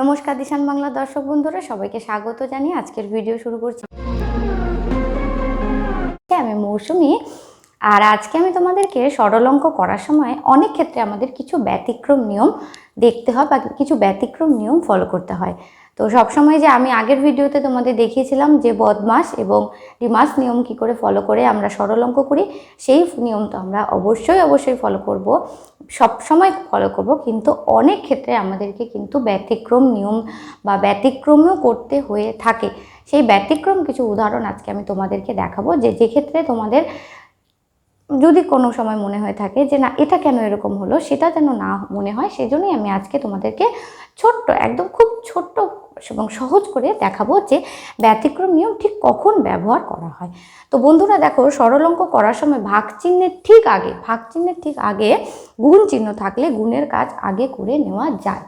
নমস্কার দিশান বাংলা দর্শক বন্ধুরা সবাইকে স্বাগত জানিয়ে আজকের ভিডিও শুরু করছি। আমি মৌসুমি আর আজকে আমি তোমাদেরকে সরল অঙ্ক করার সময় অনেক ক্ষেত্রে আমাদের কিছু ব্যতিক্রম নিয়ম দেখতে হয় বা কিছু ব্যতিক্রম নিয়ম ফলো করতে হয়। তো সবসময় যে আমি আগের ভিডিওতে তোমাদের দেখিয়েছিলাম যে বদমাস এবং ডিমাস নিয়ম কি করে ফলো করে আমরা সরল অঙ্ক করি, সেই নিয়ম তো আমরা অবশ্যই অবশ্যই ফলো করব। সব সময় ফলো করব, কিন্তু অনেক ক্ষেত্রে আমাদেরকে কিন্তু ব্যতিক্রম নিয়ম বা ব্যতিক্রমও করতে হয়ে থাকে। সেই ব্যতিক্রম কিছু উদাহরণ আজকে আমি তোমাদেরকে দেখাবো যে যে ক্ষেত্রে তোমাদের যদি কোনো সময় মনে হয়ে থাকে যে, না, এটা কেন এরকম হলো? সেটা যেন না মনে হয়, সেজন্যই আমি আজকে তোমাদেরকে ছোট্ট, একদম খুব ছোট্ট এবং সহজ করে দেখাবো যে, ব্যতিক্রম নিয়ম ঠিক কখন ব্যবহার করা হয়। তো বন্ধুরা দেখো সরল অঙ্ক করার সময় ভাগ চিহ্নের ঠিক আগে ভাগ চিহ্নের ঠিক আগে গুণ চিহ্ন থাকলে গুণের কাজ আগে করে নেওয়া যায়।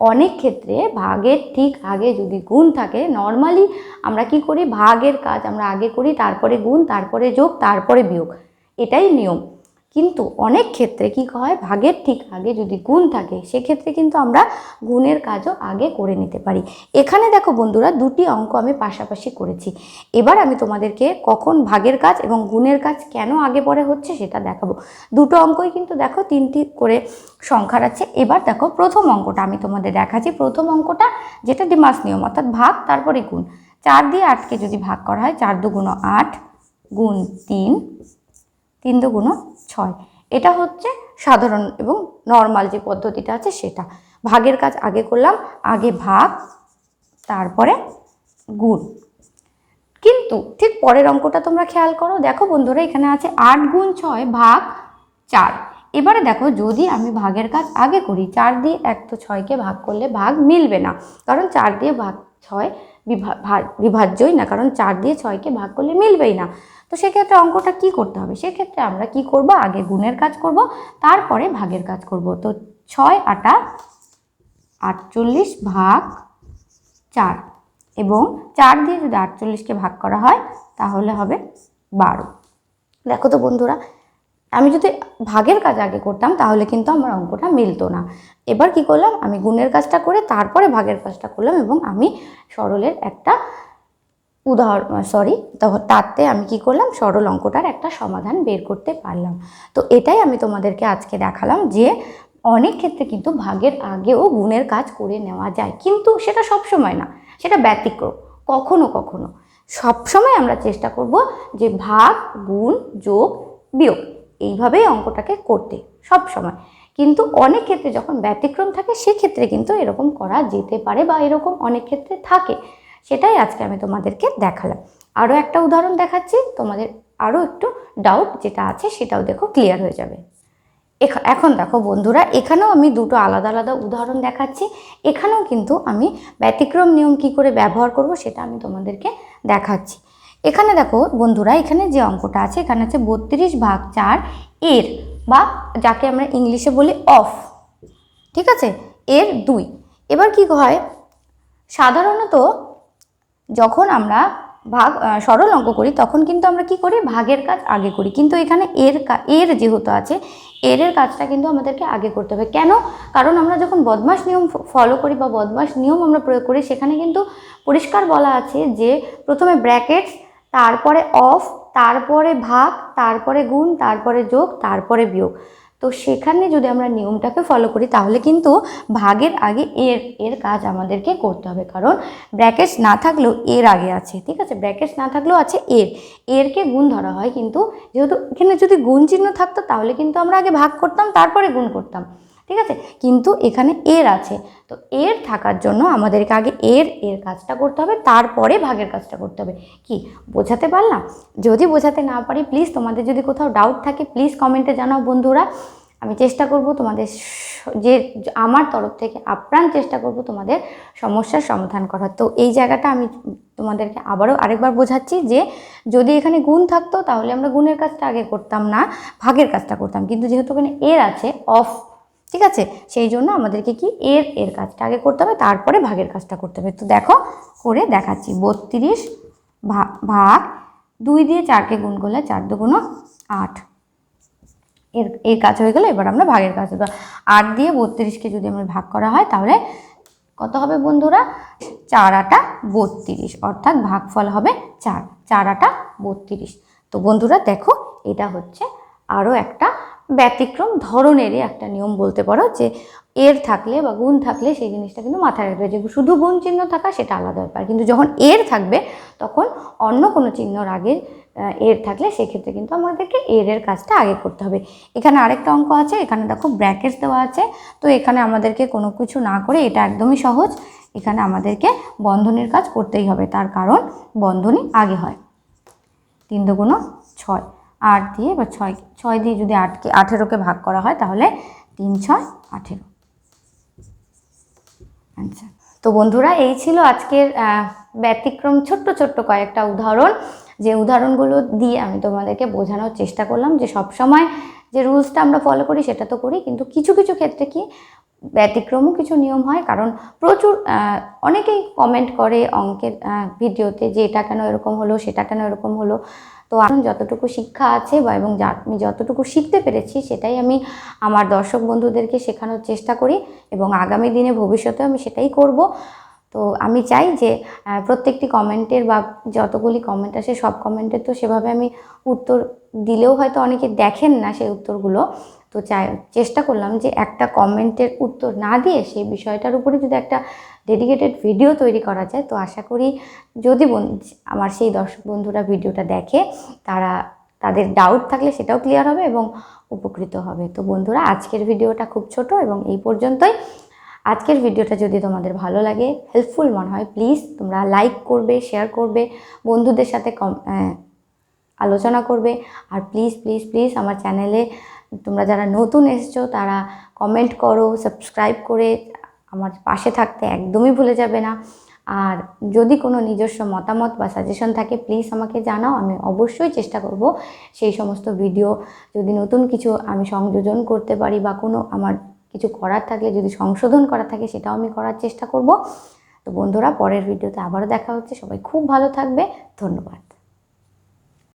অনেক ক্ষেত্রে ভাগের ঠিক আগে যদি গুণ থাকে, নর্মালি আমরা কি করি? ভাগের কাজ আমরা আগে করি, তারপরে গুণ, তারপরে যোগ, তারপরে বিয়োগ। এটাই নিয়ম। কিন্তু অনেক ক্ষেত্রে কি হয়? ভাগের ঠিক আগে যদি গুণ থাকে, সেক্ষেত্রে কিন্তু আমরা গুণের কাজও আগে করে নিতে পারি। এখানে দেখো বন্ধুরা, দুটি অঙ্ক আমি পাশাপাশি করেছি। এবার আমি তোমাদেরকে কখন ভাগের কাজ এবং গুণের কাজ কেন আগে পরে হচ্ছে সেটা দেখাবো। দুটো অঙ্কই কিন্তু দেখো, তিনটি করে সংখ্যার আছে। এবার দেখো প্রথম অঙ্কটা আমি তোমাদের দেখাচ্ছি। প্রথম অঙ্কটা যেটা ডিমাস নিয়ম, অর্থাৎ ভাগ তারপরে গুণ। চার দিয়ে আটকে যদি ভাগ করা হয়, চার দুগুণ আট গুণ তিন তিন দুগুণ ছয়। এটা হচ্ছে সাধারণ এবং নর্মাল যে পদ্ধতিটা আছে সেটা। ভাগের কাজ আগে করলাম, আগে ভাগ, তারপরে গুণ। কিন্তু ঠিক পরের অঙ্কটা তোমরা খেয়াল করো। দেখো বন্ধুরা, এখানে আছে আট গুণ ছয় ভাগ চার। এবারে দেখো, যদি আমি ভাগের কাজ আগে করি, চার দিয়ে এক তো ছয়কে ভাগ করলে ভাগ মিলবে না। কারণ চার দিয়ে ভাগ ছয় বিভাজ্যই না, কারণ চার দিয়ে ছয়কে ভাগ করলে মিলবেই না। তো সেক্ষেত্রে অঙ্কটা কি করতে হবে? সেক্ষেত্রে আমরা কি করব? আগে গুণের কাজ করব, তারপরে ভাগের কাজ করব। তো ছয়, আটা, আটচল্লিশ ভাগ চার এবং চার দিয়ে যদি আটচল্লিশকে ভাগ করা হয়, তাহলে হবে বারো। দেখো তো বন্ধুরা আমি যদি ভাগের কাজ আগে করতাম, তাহলে কিন্তু আমার অঙ্কটা মিলতো না। এবার কি করলাম, আমি গুণের কাজটা করে তারপরে ভাগের কাজটা করলাম এবং আমি সরলের একটা উদাহরণ সরি তাতে আমি কি করলাম, সরল অঙ্কটার একটা সমাধান বের করতে পারলাম। তো এটাই আমি তোমাদেরকে আজকে দেখালাম যে অনেক ক্ষেত্রে কিন্তু ভাগের আগেও গুণের কাজ করে নেওয়া যায়। কিন্তু সেটা সব সময় না, সেটা ব্যতিক্রম, কখনো কখনো। সবসময় আমরা চেষ্টা করব যে ভাগ, গুণ, যোগ, বিয়োগ। এইভাবেই অঙ্কটাকে করতে সব সময়। কিন্তু অনেক ক্ষেত্রে যখন ব্যতিক্রম থাকে, সেক্ষেত্রে কিন্তু এরকম করা যেতে পারে বা এরকম অনেক ক্ষেত্রে থাকে। সেটাই আজকে আমি তোমাদেরকে দেখালাম। আরও একটা উদাহরণ দেখাচ্ছি, তোমাদের আরও একটু ডাউট যেটা আছে সেটাও দেখো ক্লিয়ার হয়ে যাবে। এখ- এখন দেখো বন্ধুরা, এখানেও আমি দুটো আলাদা আলাদা উদাহরণ দেখাচ্ছি। এখানেও কিন্তু আমি ব্যতিক্রম নিয়ম কি করে ব্যবহার করব সেটা আমি তোমাদেরকে দেখাচ্ছি। এখানে দেখো বন্ধুরা, এখানে যে অঙ্কটা আছে, এখানে আছে বত্রিশ ভাগ চার এর, বা যাকে আমরা ইংলিশে বলি অফ, ঠিক আছে? এর দুই। এবার কি হয়? সাধারণত যখন আমরা ভাগ সরল অঙ্ক করি, তখন কিন্তু আমরা কি করি? ভাগের কাজ আগে করি। কিন্তু এখানে এর এর যেহেতু আছে এর এর কাজটা কিন্তু আমাদেরকে আগে করতে হবে। কেন? কারণ আমরা যখন বদমাস নিয়ম ফলো করি বা বদমাস নিয়ম আমরা প্রয়োগ করি, সেখানে কিন্তু পরিষ্কার বলা আছে যে প্রথমে ব্র্যাকেটস তারপরে অফ, তারপরে ভাগ, তারপরে গুণ, তারপরে যোগ, তারপরে বিয়োগ। তো সেখানে যদি আমরা নিয়মটাকে ফলো করি, তাহলে কিন্তু ভাগের আগে এর এর কাজ আমাদেরকে করতে হবে। কারণ ব্র্যাকেটস না থাকলেও এর আগে আছে, ঠিক আছে? ব্র্যাকেটস না থাকলেও আছে এর। এরকে গুণ ধরা হয় কিন্তু, যেহেতু এখানে যদি গুণ চিহ্ন থাকতো, তাহলে কিন্তু আমরা আগে ভাগ করতাম, তারপরে গুণ করতাম। ঠিক আছে? কিন্তু এখানে এর আছে। তো এর থাকার জন্য আমাদেরকে আগে এর এর কাজটা করতে হবে, তারপরে ভাগের কাজটা করতে হবে। কি? বোঝাতে পারলাম? যদি বোঝাতে না পারি প্লিজ তোমাদের যদি কোথাও ডাউট থাকে প্লিজ কমেন্টে জানাও বন্ধুরা। আমি চেষ্টা করব তোমাদের যে আমার তরফ থেকে আপ্রাণ চেষ্টা করব তোমাদের সমস্যার সমাধান করার। তো এই জায়গাটা আমি তোমাদেরকে আবারও আরেকবার বোঝাচ্ছি যে যদি এখানে গুণ থাকতো, তাহলে আমরা গুণের কাজটা আগে করতাম না, ভাগের কাজটা করতাম। কিন্তু যেহেতু এখানে এর আছে অফ ঠিক আছে? সেই জন্য আমাদেরকে কি এর এর কাজটা আগে করতে হবে, তারপরে ভাগের কাজটা করতে হবে। তো দেখো, করে দেখাচ্ছি। বত্রিশ ভাগ দুই দিয়ে চারকে গুণ করলে চার দুগুণ আট। এর এর কাজ হয়ে গেলে এবার আমরা ভাগের কাজ দেবো আট দিয়ে বত্রিশকে যদি আমরা ভাগ করা হয়, তাহলে কত হবে বন্ধুরা? চার আটা বত্রিশ, অর্থাৎ ভাগফল হবে চার। চার আটা বত্রিশ। তো বন্ধুরা, দেখো, এটা হচ্ছে আরও একটা ব্যতিক্রম ধরনেরই একটা নিয়ম বলতে পারো যে এর থাকলে বা গুণ থাকলে সেই জিনিসটা কিন্তু মাথায় রাখবে। যে শুধু গুণ চিহ্ন থাকা সেটা আলাদা ব্যাপার। কিন্তু যখন এর থাকবে, তখন অন্য কোনো চিহ্নর আগে এর থাকলে সেক্ষেত্রে কিন্তু আমাদেরকে এর এর কাজটা আগে করতে হবে। এখানে আরেকটা অঙ্ক আছে, এখানে দেখো ব্র্যাকেটস দেওয়া আছে। তো এখানে আমাদেরকে কোনো কিছু না করে এটা একদমই সহজ। এখানে আমাদেরকে বন্ধনীর কাজ করতেই হবে। তার কারণ বন্ধনী আগে হয়। তিন দুগুণ ছয়। আট দিয়ে বা ছয় ছয় দিয়ে যদি আটকে, আঠেরোকে ভাগ করা হয় তাহলে তিন, ছয়, আঠেরো। আচ্ছা তো বন্ধুরা এই ছিল আজকের ব্যতিক্রম ছোট্ট ছোট্ট কয়েকটা উদাহরণ। যে উদাহরণগুলো দিয়ে আমি তোমাদেরকে বোঝানোর চেষ্টা করলাম যে সব সময় যে রুলসটা আমরা ফলো করি সেটা তো করি, কিন্তু কিছু কিছু ক্ষেত্রে কি ব্যতিক্রমও কিছু নিয়ম হয়, কারণ প্রচুর অনেকেই কমেন্ট করে অঙ্কের ভিডিওতে যে এটা কেন এরকম হলো, সেটা কেন এরকম হলো। তো এখন যতটুকু শিক্ষা আছে বা এবং যা- আমি যতটুকু শিখতে পেরেছি, সেটাই আমি আমার দর্শক বন্ধুদেরকে শেখানোর চেষ্টা করি এবং আগামী দিনে ভবিষ্যতে আমি সেটাই করব। তো আমি চাই যে প্রত্যেকটি কমেন্টের বা যতগুলি কমেন্ট আসে, সব কমেন্টের তো সেভাবে আমি উত্তর দিলেও হয়তো অনেকে দেখেন না সেই উত্তরগুলো। তো চাই, চেষ্টা করলাম যে একটা কমেন্টের উত্তর না দিয়ে সেই বিষয়টার উপরে যদি একটা ডেডিকেটেড ভিডিও তৈরি করা যায়, তো আশা করি যদি আমার সেই দর্শক বন্ধুরা ভিডিওটা দেখে, তারা, তাদের ডাউট থাকলে সেটাও ক্লিয়ার হবে এবং উপকৃত হবে। তো বন্ধুরা, আজকের ভিডিওটা খুব ছোট এবং এই পর্যন্তই। আজকের ভিডিওটা যদি তোমাদের ভালো লাগে হেল্পফুল মনে হয় প্লিজ তোমরা লাইক করবে শেয়ার করবে, বন্ধুদের সাথে কম আলোচনা করবে। আর প্লিজ প্লিজ প্লিজ আমার চ্যানেলে তোমরা যারা নতুন এসছো, তারা কমেন্ট করো সাবস্ক্রাইব করে আমার পাশে থাকতে একদমই ভুলে যাবে না। আর যদি কোনো নিজস্ব মতামত বা সাজেশন থাকে প্লিজ আমাকে জানাও, আমি অবশ্যই চেষ্টা করব সেই সমস্ত ভিডিও যদি নতুন কিছু আমি সংযোজন করতে পারি বা কোনো আমার কিছু করার থাকলে, যদি সংশোধন করা থাকে, সেটাও আমি করার চেষ্টা করব। তো বন্ধুরা, পরের ভিডিওতে আবারও দেখা হচ্ছে। সবাই খুব ভালো থাকবে। ধন্যবাদ।